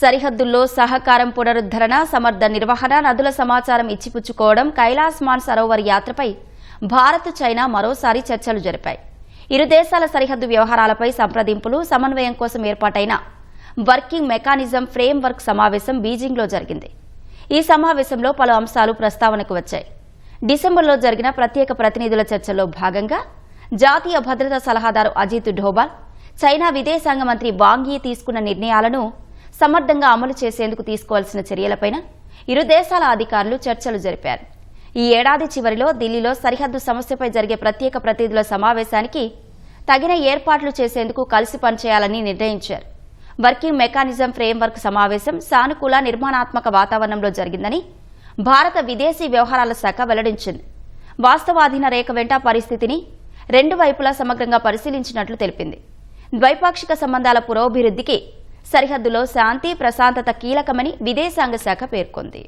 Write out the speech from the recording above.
సరిహద్దుల్లో సహకారం పునరుద్ధరణ సమర్థ నిర్వహణ నదుల సమాచారం ఇచ్చిపుచ్చుకోవడం కైలాస్ మాన్ సరోవర్ యాత్రపై భారత్ చైనా మరోసారి చర్చలు జరిపాయి. ఇరు దేశాల సరిహద్దు వ్యవహారాలపై సంప్రదింపులు సమన్వయం కోసం ఏర్పాటైన వర్కింగ్ మెకానిజం ఫ్రేమ్ వర్క్ సమావేశం బీజింగ్లో జరిగింది. ఈ సమావేశంలో పలు అంశాలు ప్రస్తావనకు వచ్చాయి. డిసెంబర్లో జరిగిన ప్రత్యేక ప్రతినిధుల చర్చల్లో భాగంగా జాతీయ భద్రతా సలహాదారు అజిత్ డోబాల్ చైనా విదేశాంగ మంత్రి వాంగ్ తీసుకున్న నిర్ణయాలను సమర్థంగా అమలు చేసేందుకు తీసుకోవాల్సిన చర్యలపైన ఇరు దేశాల అధికారులు చర్చలు జరిపారు. ఈ ఏడాది చివరిలో ఢిల్లీలో సరిహద్దు సమస్యపై జరిగే ప్రత్యేక ప్రతినిధుల సమావేశానికి తగిన ఏర్పాట్లు చేసేందుకు కలిసి పనిచేయాలని నిర్ణయించారు. వర్కింగ్ మెకానిజం ఫ్రేమ్వర్క్ సమావేశం సానుకూల నిర్మాణాత్మక వాతావరణంలో జరిగిందని భారత విదేశీ వ్యవహారాల శాఖ వెల్లడించింది. వాస్తవాధీన రేఖ వెంట పరిస్థితిని రెండు వైపులా సమగ్రంగా పరిశీలించినట్లు తెలిపింది. ద్వైపాక్షిక సంబంధాల పురోభివృద్ధికి సరిహద్దులో శాంతి ప్రశాంతత కీలకమని విదేశాంగ శాఖ పేర్కొంది.